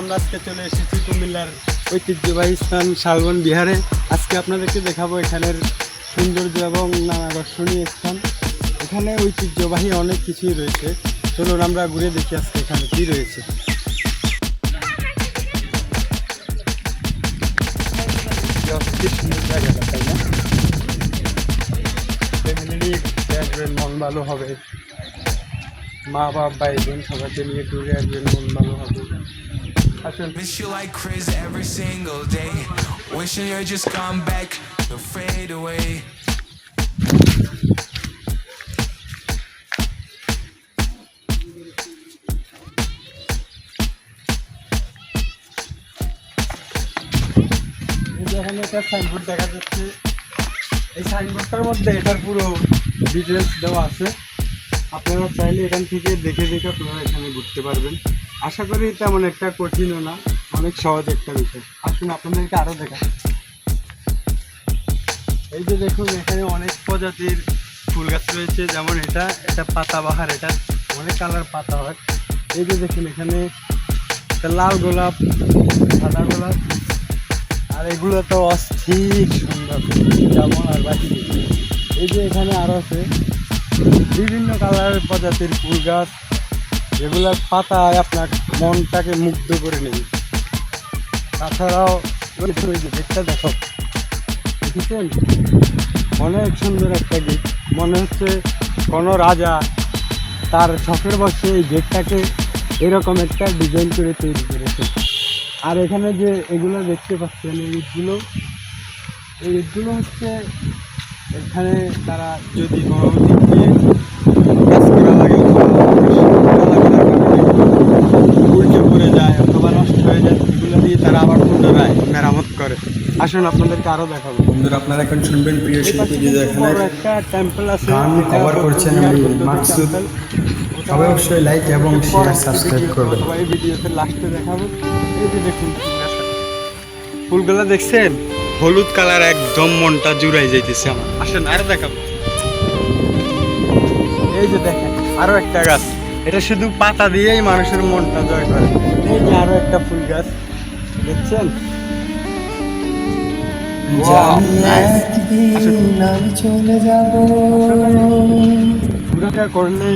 আমরা আজকে চলে এসেছি কুমিল্লার ঐতিহ্যবাহী স্থান শালবন বিহারে। আজকে আপনাদেরকে দেখাবো এখানের সৌন্দর্য এবং নানা দর্শনীয় স্থান। এখানে ঐতিহ্যবাহী অনেক কিছুই রয়েছে। চলুন আমরা ঘুরে দেখি আজকে এখানে কী রয়েছে। মন ভালো হবে। মা বাপ ভাই বোন সবাইকে নিয়ে ঘুরে আসবেন, মন ভালো হবে। আসুন Miss you like crazy every single day. Wishing you just come back to fade away. এখানে একটা সাইনবোর্ড দেখা যাচ্ছে এই সাইনবোর্ডটার মধ্যে এটার পুরো ডিটেলস দেওয়া আছে আপনারা চাইলে এখান থেকে দেখে দেখে আপনারা এখানে ঘুরতে পারবেন আশা করি তেমন একটা কঠিনও না, অনেক সহজ একটা বিষয়। আসুন আপনাদেরকে আরও দেখা এই যে দেখুন, এখানে অনেক প্রজাতির ফুল গাছ রয়েছে, যেমন এটা এটা পাতাবাহার, এটা অনেক কালার পাতা হয় এই যে দেখুন, এখানে লাল গোলাপ, সাদা গোলাপ, আর এগুলো তো অস্থির সুন্দর, যেমন আর বাকি এই যে এখানে আরও আছে, বিভিন্ন কালারের প্রজাতির ফুল গাছ। যেগুলোর পাতায় আপনার মনটাকে মুগ্ধ করে নেবে। তাছাড়াও গেটটা দেখো, দেখেছেন? অনেক সুন্দর একটা গেট। মনে হচ্ছে কোনো রাজা তার শখের বসে এই গেটটাকে এরকম একটা ডিজাইন করে তৈরি করেছে। আর এখানে যে এগুলো দেখতে পাচ্ছেন, এই ইটগুলো এই ইটগুলো হচ্ছে এখানে তারা যদি কোনো দিক দিয়ে কাজ করা লাগে অথবা উল্টে পড়ে যায় অথবা নষ্ট হয়ে যায় সেগুলো দিয়ে তারা আবার পুনরায় মেরামত করে আসুন আপনাদেরকে আরও দেখাবো। বন্ধুরা আপনারা এখন শুনবেন প্রিয় শিল্পী যে এখানে একটা টেম্পল আছে। গান cover করছেন মাকসুদ। সবাই অবশ্যই লাইক এবং শেয়ার সাবস্ক্রাইব করবেন। এই ভিডিওতে লাস্টে দেখাবো। এই যে দেখুন ফুলগুলা দেখছেন? হলুদ কালার একদম মনটা জুড়াই যাইতেছে আমার। আসেন আরও দেখাবো। এই যে দেখেন আরও একটা গাছ। এটা শুধু পাতা দিয়েই মানুষের মনটা জয় করে। এই যে আরও একটা ফুল গাছ। দেখছেন? আমি চলে যাব ঘোরাফেরা করলে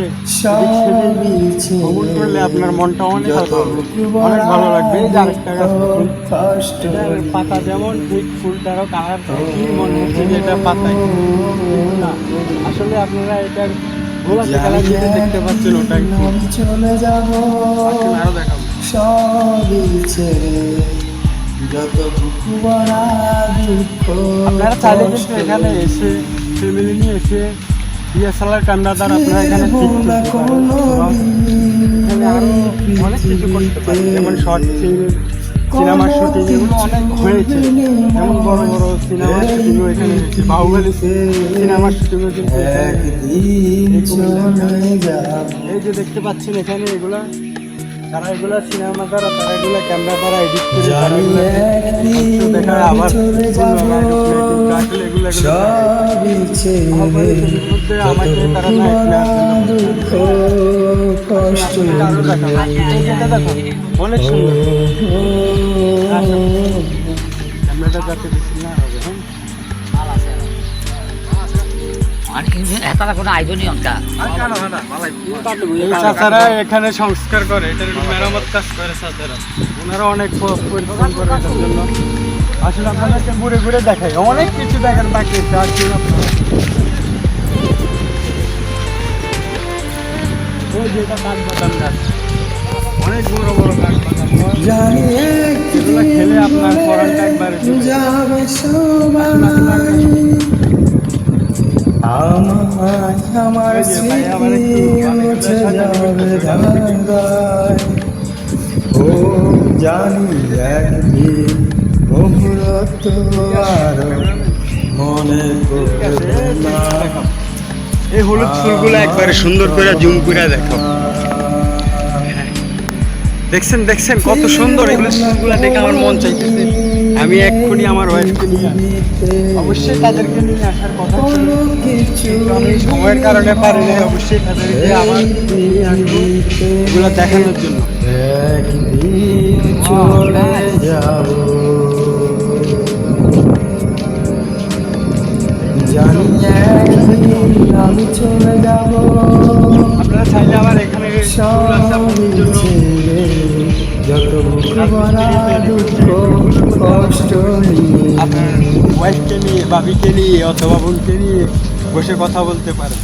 ভ্রমণ করলে আপনার মনটা অনেক অনেক ভালো লাগবে পাতা যেমন ঠিক ফুলটারও কালার কি মনে হচ্ছে যে এটা পাতায় না আসলে আপনারা এটার দেখতে পাচ্ছেন ওটাই। চলে যাব আরও দেখাবো সবই ছেড়ে আপনারা চাইলে কিন্তু এখানে এসে ফ্যামিলি নিয়ে এসে ডিএসএলআর ক্যামেরা দ্বারা আপনারা এখানে অনেক যেমন শর্ট ফিল্ম সিনেমার শুটিং এগুলো অনেক হয়েছে। যেমন বড় বড় সিনেমার শুটিংও এখানে হয়েছে। বাহুবলী সিনেমার শুটিংও কিন্তু এই যে দেখতে পাচ্ছেন এখানে এগুলা। তারা এগুলা সিনেমা দ্বারা তারা এগুলা ক্যামেরা দ্বারা এডিট করে দেখায় আবার আসলে এগুলা আমাকে কষ্ট অনেক সুন্দর ক্যামেরাটা যাতে চাচারা এখানে সংস্কার করে এটার মেরামত কাজ করে চাচারা ওনারা অনেক পরিশ্রম করে এটার জন্য। আসলে আপনাদেরকে ঘুরে ঘুরে দেখাই অনেক কিছু দেখার বাকি অনেক বড় বড়। খেলে আপনার একবারে আমায় আমার স্মৃতি মুছে যাবে ধারায়। ও জানি একদিন মুহূর্ত আর মনে করবে না। এই হলুদ ফুলগুলো একবারে সুন্দর করে জুম করে দেখো দেখছেন দেখছেন কত সুন্দর এগুলো ফুলগুলো দেখে আমার মন চাইতেছে। আমি এক্ষুনি আমার ওয়াইফকে নিয়ে। অবশ্যই তাদেরকে নিয়ে আসার কথা আমি সময়ের কারণে পারি না অবশ্যই তাদেরকে আমার নিয়ে আসব। এগুলো দেখানোর জন্য। একদিন চলে যাব জানি একদিন আমি চলে যাব আপনারা চাইলে আবার এখানে জন্য যত ভরা দুঃখ কষ্ট নিয়ে ওয়াইফকে নিয়ে বাবিকে নিয়ে অথবা বোনকে নিয়ে বসে কথা বলতে নিয়ে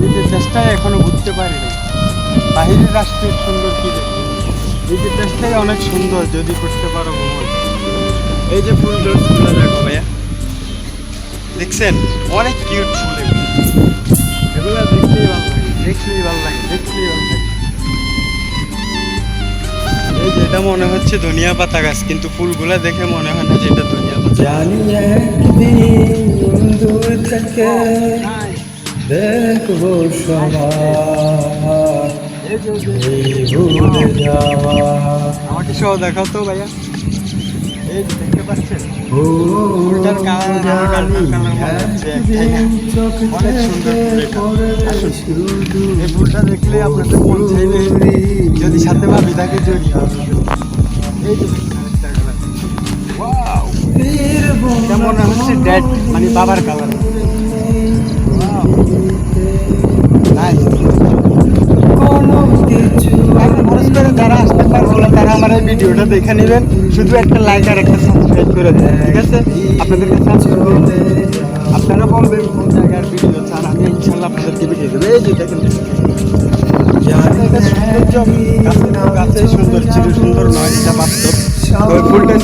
নিজের দেশটাই এখনও বুঝতে পারিনি বাহিরের রাষ্ট্রের সুন্দর কি নিজের দেশটাই অনেক সুন্দর যদি করতে পারো এই যে ফুল ফুলগুলো দেখো ভাইয়া দেখছেন অনেক কিউট ফুল এগুলো দেখলেই ভালো লাগে, দেখলেই ভালো লাগে, দেখলেই ভালো এই যে এটা মনে হচ্ছে ধনিয়া পাতা গাছ কিন্তু ফুলগুলা দেখে মনে হয় না যে এটা ধনিয়া পাতা জানি দূর থেকে দেখব সবাই ভুলে যাওয়া আমাকে সহ দেখাও তো ভাইয়া দেখতে পাচ্ছেন ফুলটার কালার কালার। অনেক সুন্দর। এই ফুলটা দেখলে আপনাদের মন চাইবে যদি সাথে ভাবি তাকে জড়িয়ে এই যে দেখুন আরেকটা colour। Wow! এটা মনে হচ্ছে ড্যাড মানে বাবার কালার যারা আসতে পারব তারা আমার এই ভিডিওটা দেখে নেবেন। শুধু একটা লাইক আর একটা সাবস্ক্রাইব করে দেবেন, ঠিক আছে? আপনাদের কাছে? আপনারা বলবেন কোন জায়গার ভিডিও চান, আমি ইনশাল্লাহ আপনাদেরকে ভিডিও দেবো। এই যে দেখেন সুন্দর চির সুন্দর নয়, এটা বাস্তব। ফুলটা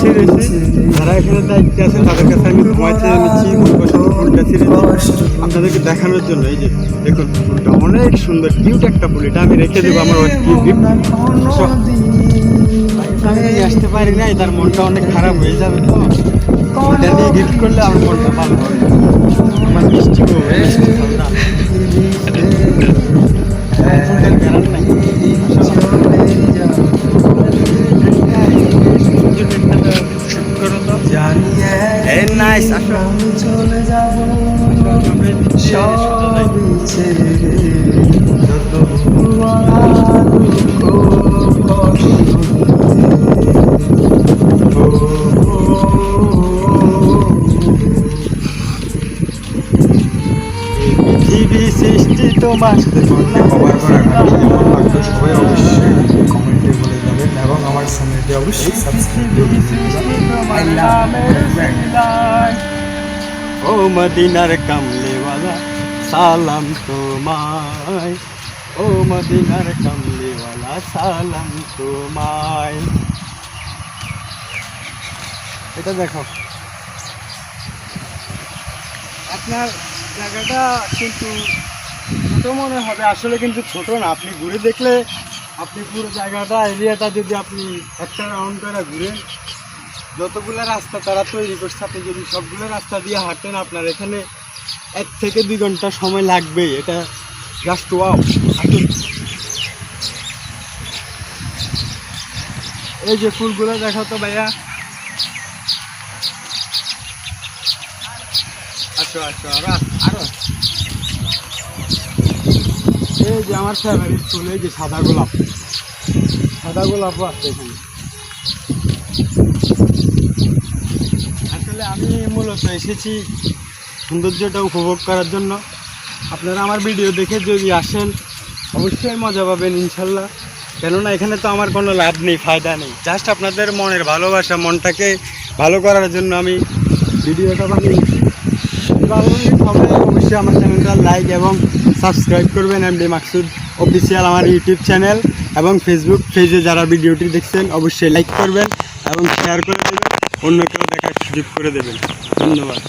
যারা এখানে আপনাদেরকে দেখানোর জন্য, এই যে দেখুন, ফুলটা অনেক সুন্দর কিউট একটা ফুল, এটা আমি রেখে দেবো আমার গিফট আমি আসতে পারি নাই তার মনটা অনেক খারাপ হয়ে যাবে তো। এটা নিয়ে গিফট করলে আমার মনটা ভালো হবে। আমার মিষ্টি চলে যাব সব ছেড়ে যত সৃষ্টি তোমার। কমেন্টে বলে যাবেন এবং আমার চ্যানেলটি অবশ্যই ও মদিনার কামলেওয়ালা সালাম তোমায়। ও মদিনার কামলেওয়ালা সালাম তোমায়। এটা দেখো। আপনার জায়গাটা কিন্তু ছোটো মনে হবে। আসলে কিন্তু ছোট না, আপনি ঘুরে দেখলে আপনি পুরো জায়গাটা, এরিয়াটা যদি আপনি একটা রাউন্ড করে ঘুরে যতগুলো রাস্তা তারা তৈরি করছে, আপনি যদি সবগুলো রাস্তা দিয়ে হাঁটেন, আপনার এখানে এক থেকে দুই ঘণ্টা সময় লাগবে এটা জাস্ট ওয়াও আসুন এই যে ফুলগুলো দেখো তো ভাইয়া আসো আসো, আরও আরও। এই যে আমার ফেভারিট ফুল এই যে সাদা গোলাপ। সাদা গোলাপও আছে এখানে। আসলে আমি মূলত এসেছি সৌন্দর্যটা উপভোগ করার জন্য। আপনারা আমার ভিডিও দেখে যদি আসেন, অবশ্যই মজা পাবেন, ইনশাল্লাহ। কেননা এখানে তো আমার কোনো লাভ নেই, ফায়দা নেই। জাস্ট আপনাদের মনের ভালোবাসা, মনটাকে ভালো করার জন্য আমি ভিডিওটা বানিয়েছি। অবশ্যই আমার চ্যানেলটা লাইক এবং সাবস্ক্রাইব করবেন এমডি মাকসুদ অফিসিয়াল আমার ইউটিউব চ্যানেল এবং ফেসবুক পেজে যারা ভিডিওটি দেখছেন অবশ্যই লাইক করবেন এবং শেয়ার করে দেবেন। অন্য কেউ দেখার সুযোগ করে দেবেন। ধন্যবাদ।